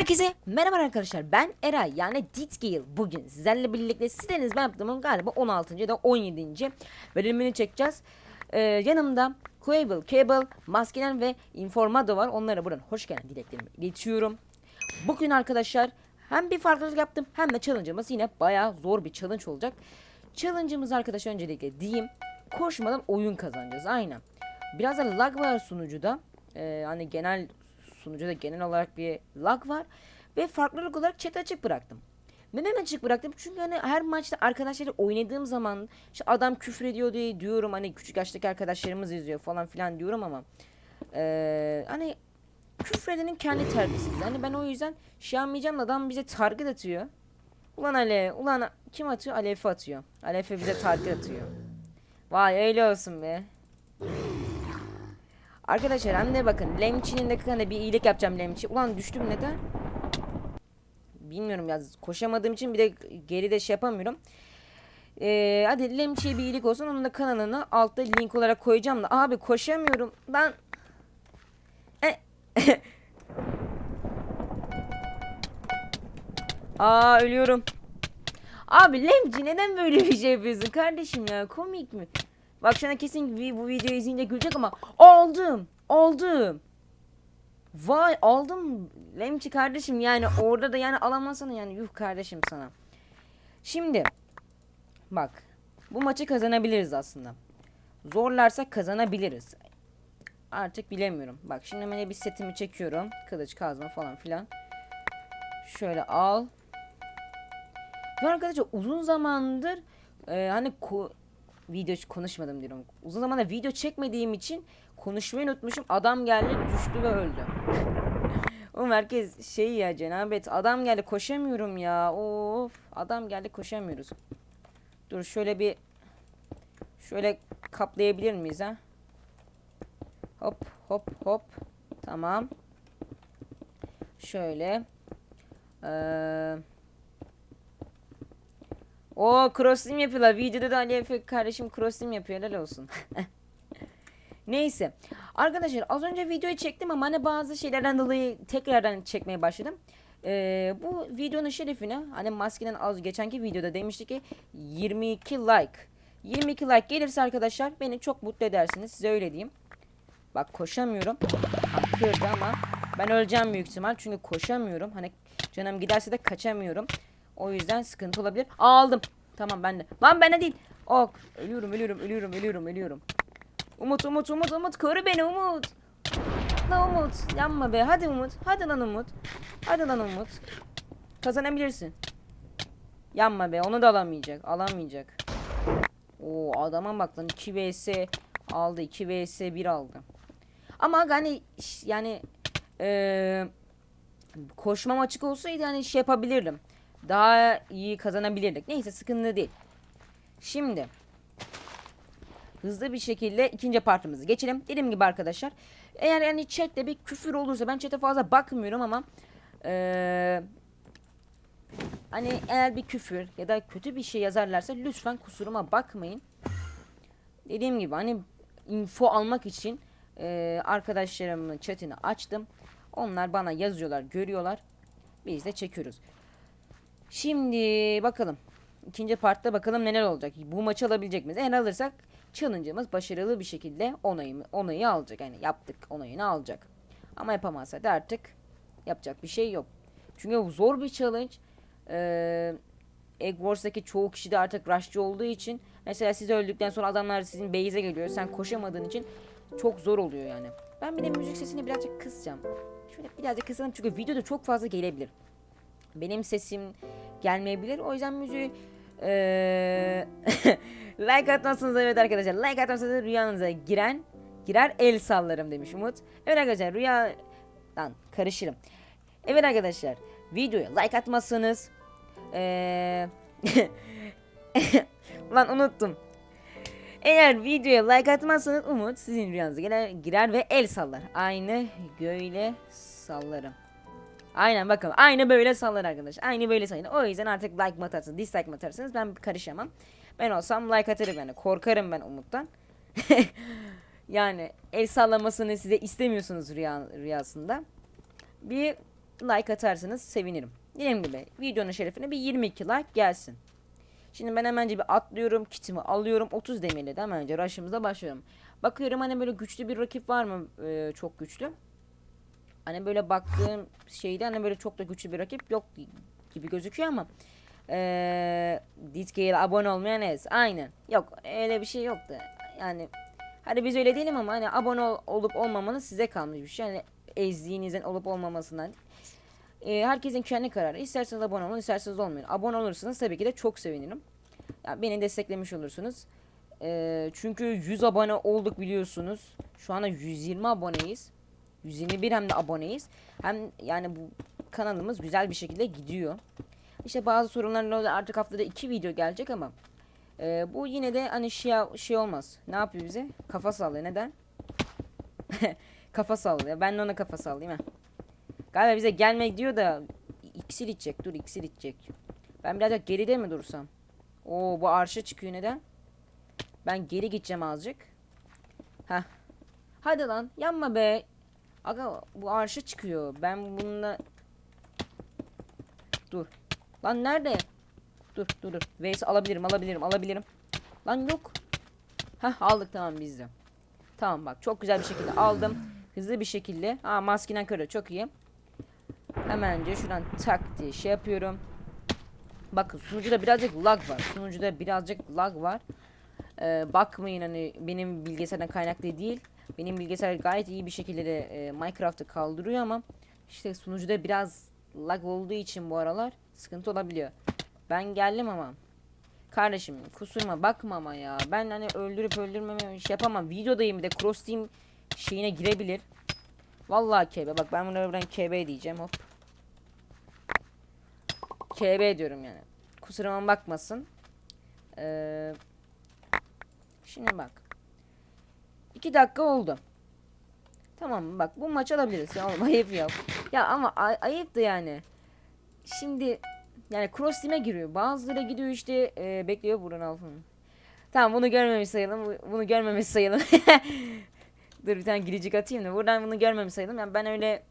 Herkese merhaba arkadaşlar ben Eray yani Ditgil bugün sizlerle birlikte sizleriniz ben yaptığımın galiba 16. ya da 17. bölümünü çekeceğiz. Ee, yanımda Quable, Cable, Maskinen ve Informado var onlara buradan hoş geldin dileklerimi iletiyorum. Bugün arkadaşlar hem bir farklılık yaptım hem de challenge'ımız yine bayağı zor bir challenge olacak. Challenge'ımız arkadaşlar öncelikle diyeyim koşmadan oyun kazanacağız aynen. Biraz da lag var sunucuda. Ee, hani genel sunucuda genel olarak bir lag var. Ve farklılık olarak chat açık bıraktım. Neden açık bıraktım? Çünkü hani her maçta arkadaşlarla oynadığım zaman işte adam küfür ediyor diye diyorum hani küçük yaştaki arkadaşlarımız izliyor falan filan diyorum ama ee, hani küfredenin kendi terbiyesiz. Hani ben o yüzden şey yapmayacağım da adam bize target atıyor. Ulan Ale, ulan kim atıyor? Alef'e atıyor. Alef'e bize target atıyor. Vay öyle olsun be. Arkadaşlar de bakın Lemçi'nin hani bir iyilik yapacağım Lemçi. Ulan düştüm neden? Bilmiyorum ya koşamadığım için bir de geride şey yapamıyorum. Ee, hadi Lemçi'ye bir iyilik olsun. Onun da kanalını altta link olarak koyacağım da. Abi koşamıyorum. Ben... E- Aa ölüyorum. Abi Lemci neden böyle bir şey yapıyorsun kardeşim ya komik mi? Bak sana kesin bu videoyu izleyince gülecek ama aldım aldım. Vay aldım Lemci kardeşim yani orada da yani alamazsan yani yuh kardeşim sana. Şimdi bak bu maçı kazanabiliriz aslında. Zorlarsak kazanabiliriz. Artık bilemiyorum. Bak şimdi hemen bir setimi çekiyorum. Kılıç kazma falan filan. Şöyle al. Ve arkadaşlar uzun zamandır e, hani video konuşmadım diyorum. Uzun zamandır video çekmediğim için konuşmayı unutmuşum. Adam geldi düştü ve öldü. Oğlum herkes şey ya cenabet adam geldi koşamıyorum ya. Of adam geldi koşamıyoruz. Dur şöyle bir şöyle kaplayabilir miyiz ha? Hop hop hop. Tamam. Şöyle. Eee o cross team yapıyorlar. Videoda da Ali Efe kardeşim cross team yapıyor. Helal olsun. Neyse. Arkadaşlar az önce videoyu çektim ama hani bazı şeylerden dolayı tekrardan çekmeye başladım. Ee, bu videonun şerefine hani maskeden az geçenki videoda demişti ki 22 like. 22 like gelirse arkadaşlar beni çok mutlu edersiniz. Size öyle diyeyim. Bak koşamıyorum. Ha, ama ben öleceğim büyük ihtimal. Çünkü koşamıyorum. Hani canım giderse de kaçamıyorum. O yüzden sıkıntı olabilir. Aldım. Tamam bende. Lan bende değil. Ok. Ölüyorum ölüyorum ölüyorum ölüyorum ölüyorum. Umut Umut Umut Umut koru beni Umut. Lan Umut yanma be hadi Umut. Hadi lan Umut. Hadi lan Umut. Kazanabilirsin. Yanma be onu da alamayacak. Alamayacak. Oo adama bak lan 2 vs aldı 2 vs 1 aldı. Ama hani yani eee koşmam açık olsaydı hani şey yapabilirdim. Daha iyi kazanabilirdik. Neyse sıkıntı değil. Şimdi hızlı bir şekilde ikinci partımızı geçelim. Dediğim gibi arkadaşlar eğer yani chatte bir küfür olursa ben chat'e fazla bakmıyorum ama eee hani eğer bir küfür ya da kötü bir şey yazarlarsa lütfen kusuruma bakmayın. Dediğim gibi hani info almak için eee arkadaşlarımın chatini açtım. Onlar bana yazıyorlar, görüyorlar. Biz de çekiyoruz. Şimdi bakalım. İkinci partta bakalım neler olacak. Bu maçı alabilecek miyiz? Eğer alırsak challenge'ımız başarılı bir şekilde onayı, onayı alacak. Yani yaptık onayını alacak. Ama yapamazsa da artık yapacak bir şey yok. Çünkü bu zor bir challenge. Ee, Egg Wars'daki çoğu kişi de artık rushçı olduğu için mesela siz öldükten sonra adamlar sizin base'e geliyor. Sen koşamadığın için çok zor oluyor yani. Ben bir de müzik sesini birazcık kısacağım. Şöyle birazcık kısalım çünkü videoda çok fazla gelebilir. Benim sesim gelmeyebilir. O yüzden müziği eee like atmazsanız evet arkadaşlar. Like atmazsanız rüyanıza giren girer el sallarım demiş Umut. Evet arkadaşlar rüyadan karışırım. Evet arkadaşlar videoya like atmazsanız eee Lan unuttum. Eğer videoya like atmazsanız Umut sizin rüyanıza girer, girer ve el sallar. Aynı böyle sallarım. Aynen bakın aynı böyle sallar arkadaş. Aynı böyle sallar. O yüzden artık like mi atarsınız dislike mi atarsınız ben karışamam. Ben olsam like atarım yani. Korkarım ben Umut'tan. yani el sallamasını size istemiyorsunuz rüya, rüyasında. Bir like atarsanız sevinirim. Dediğim gibi videonun şerefine bir 22 like gelsin. Şimdi ben hemen bir atlıyorum, kitimi alıyorum. 30 demirle de hemen rush'ımıza başlıyorum. Bakıyorum hani böyle güçlü bir rakip var mı? Ee, çok güçlü. Hani böyle baktığım şeyde hani böyle çok da güçlü bir rakip yok gibi gözüküyor ama ee, abone olmayan ez. Aynen. Yok öyle bir şey yok da. Yani hadi biz öyle değilim ama hani abone ol- olup olmamanız size kalmış bir şey. Yani ezdiğinizin olup olmamasından ee, herkesin kendi kararı. İsterseniz abone olun, isterseniz olmayın. Abone olursanız tabii ki de çok sevinirim. Ya beni desteklemiş olursunuz. Ee, çünkü 100 abone olduk biliyorsunuz. Şu anda 120 aboneyiz. 121 hem de aboneyiz. Hem yani bu kanalımız güzel bir şekilde gidiyor. İşte bazı sorunlarla artık haftada 2 video gelecek ama e, bu yine de hani şey, şey olmaz. Ne yapıyor bize? Kafa sallıyor. Neden? kafa sallıyor. Ben de ona kafa sallayayım ha. Galiba bize gelmek diyor da iksir içecek. Dur iksir içecek. Ben birazcık geride mi dursam? Oo bu arşa çıkıyor neden? Ben geri gideceğim azıcık. Heh. Hadi lan yanma be. Aga bu arşa çıkıyor. Ben bununla... Dur. Lan nerede? Dur dur dur. Vs alabilirim alabilirim alabilirim. Lan yok. Heh aldık tamam biz de. Tamam bak çok güzel bir şekilde aldım. Hızlı bir şekilde. Aa maskinen kırıyor çok iyi. Hemenci şuradan tak diye şey yapıyorum. Bakın sunucuda birazcık lag var. Sunucuda birazcık lag var. Ee, bakmayın hani benim bilgisayardan kaynaklı değil. Benim bilgisayar gayet iyi bir şekilde de e, Minecraft'ı kaldırıyor ama işte sunucuda biraz lag olduğu için bu aralar sıkıntı olabiliyor. Ben geldim ama. Kardeşim kusuruma bakma ama ya. Ben hani öldürüp öldürmeme şey yapamam. Videodayım bir de cross team şeyine girebilir. Vallahi KB. Bak ben buna buradan KB diyeceğim hop. KB diyorum yani. Kusuruma bakmasın. Ee, şimdi bak. 2 dakika oldu. Tamam? Bak bu maç alabiliriz. Ya oğlum ayıp ya. Ya ama ay- ayıp da yani. Şimdi yani cross team'e giriyor. Bazıları gidiyor işte e, bekliyor buradan alfın. Tamam bunu görmemiş sayalım. Bu- Bunu görmemiş sayalım. Dur bir tane giricik atayım da buradan bunu görmemiş sayalım. Yani ben öyle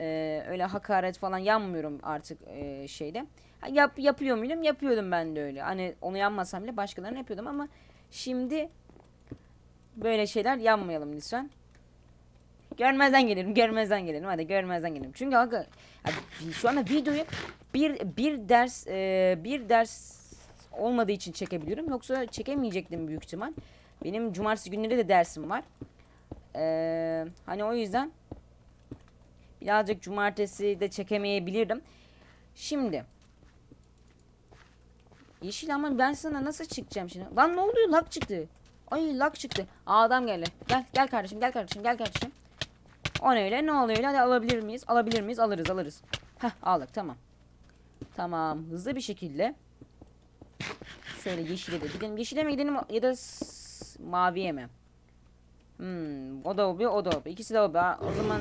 e, öyle hakaret falan yanmıyorum artık e, şeyde. Yap, yapıyor muydum? Yapıyordum ben de öyle. Hani onu yanmasam bile başkalarını yapıyordum ama şimdi böyle şeyler yanmayalım lütfen. Görmezden gelirim, görmezden gelirim. Hadi görmezden gelirim. Çünkü ya, şu anda videoyu bir bir ders e, bir ders olmadığı için çekebiliyorum. Yoksa çekemeyecektim büyük ihtimal. Benim cumartesi günleri de dersim var. Ee, hani o yüzden birazcık cumartesi de çekemeyebilirdim. Şimdi Yeşil ama ben sana nasıl çıkacağım şimdi? Lan ne oluyor? Lag çıktı. Ay lag çıktı. Adam geldi. Gel gel kardeşim gel kardeşim gel kardeşim. O ne öyle ne oluyor öyle? Hadi alabilir miyiz? Alabilir miyiz? Alırız alırız. Heh aldık tamam. Tamam hızlı bir şekilde. Şöyle yeşile de gidelim. Yeşile mi gidelim ya da maviye mi? Hmm, o da obi, o da obi. İkisi de obi. O zaman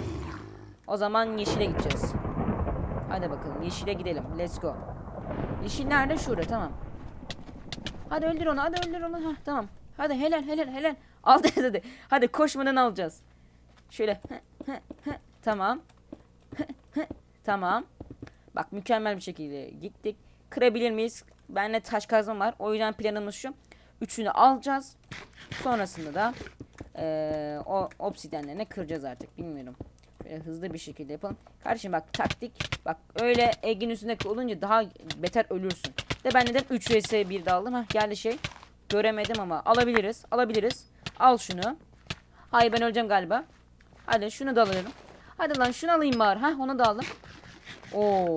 o zaman yeşile gideceğiz. Hadi bakalım yeşile gidelim. Let's go. Yeşil nerede? Şurada tamam. Hadi öldür onu. Hadi öldür onu. Heh, tamam. Hadi helal helal helal. Al hadi, hadi. Hadi koşmadan alacağız. Şöyle. tamam. tamam. Bak mükemmel bir şekilde gittik. Kırabilir miyiz? Bende taş kazma var. O yüzden planımız şu. Üçünü alacağız. Sonrasında da eee, o obsidenlerini kıracağız artık. Bilmiyorum. Böyle hızlı bir şekilde yapalım. Kardeşim bak taktik. Bak öyle egin üstünde olunca daha beter ölürsün. De ben neden 3 vs 1 de aldım? Hah geldi şey. Göremedim ama alabiliriz. Alabiliriz. Al şunu. Hayır ben öleceğim galiba. Hadi şunu da alalım. Hadi lan şunu alayım bari. Hah onu da aldım. Oo.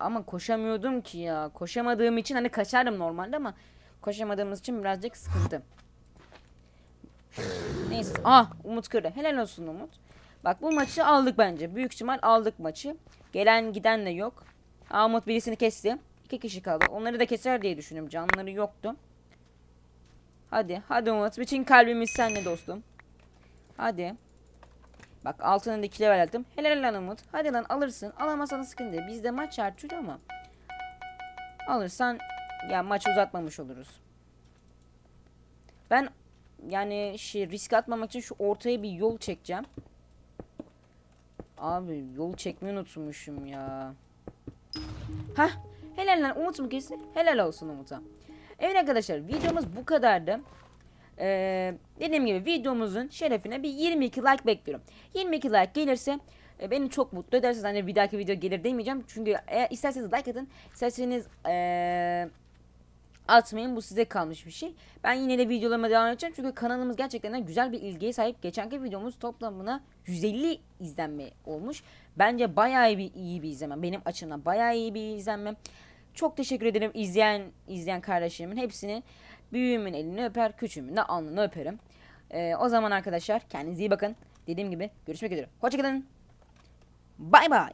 Ama koşamıyordum ki ya. Koşamadığım için hani kaçardım normalde ama koşamadığımız için birazcık sıkıntı. Neyse. Ah Umut kırdı. Helal olsun Umut. Bak bu maçı aldık bence. Büyük ihtimal aldık maçı. Gelen giden de yok. Aa, Umut birisini kesti. İki kişi kaldı. Onları da keser diye düşünüyorum. Canları yoktu. Hadi. Hadi Umut. Bütün kalbimiz seninle dostum. Hadi. Bak altına 2 level aldım. Helal lan Umut. Hadi lan alırsın. Alamazsan sıkıntı. Bizde maç artıyor ama. Alırsan ya maç uzatmamış oluruz. Ben yani şey risk atmamak için şu ortaya bir yol çekeceğim. Abi yol çekmeyi unutmuşum ya. Hah helal lan Umut mu kesti? Helal olsun Umut'a. Evet arkadaşlar videomuz bu kadardı. Ee, dediğim gibi videomuzun şerefine bir 22 like bekliyorum. 22 like gelirse e, beni çok mutlu edersiniz. Hani bir dahaki video gelir demeyeceğim. Çünkü eğer isterseniz like atın. isterseniz eee atmayın. Bu size kalmış bir şey. Ben yine de videolarıma devam edeceğim. Çünkü kanalımız gerçekten güzel bir ilgiye sahip. Geçenki videomuz toplamına 150 izlenme olmuş. Bence bayağı bir iyi bir izlenme. Benim açımdan bayağı iyi bir izlenme. Çok teşekkür ederim izleyen izleyen kardeşlerimin hepsini büyüğümün elini öper, küçüğümün de alnını öperim. Ee, o zaman arkadaşlar kendinize iyi bakın. Dediğim gibi görüşmek üzere. Hoşçakalın. Bay bay.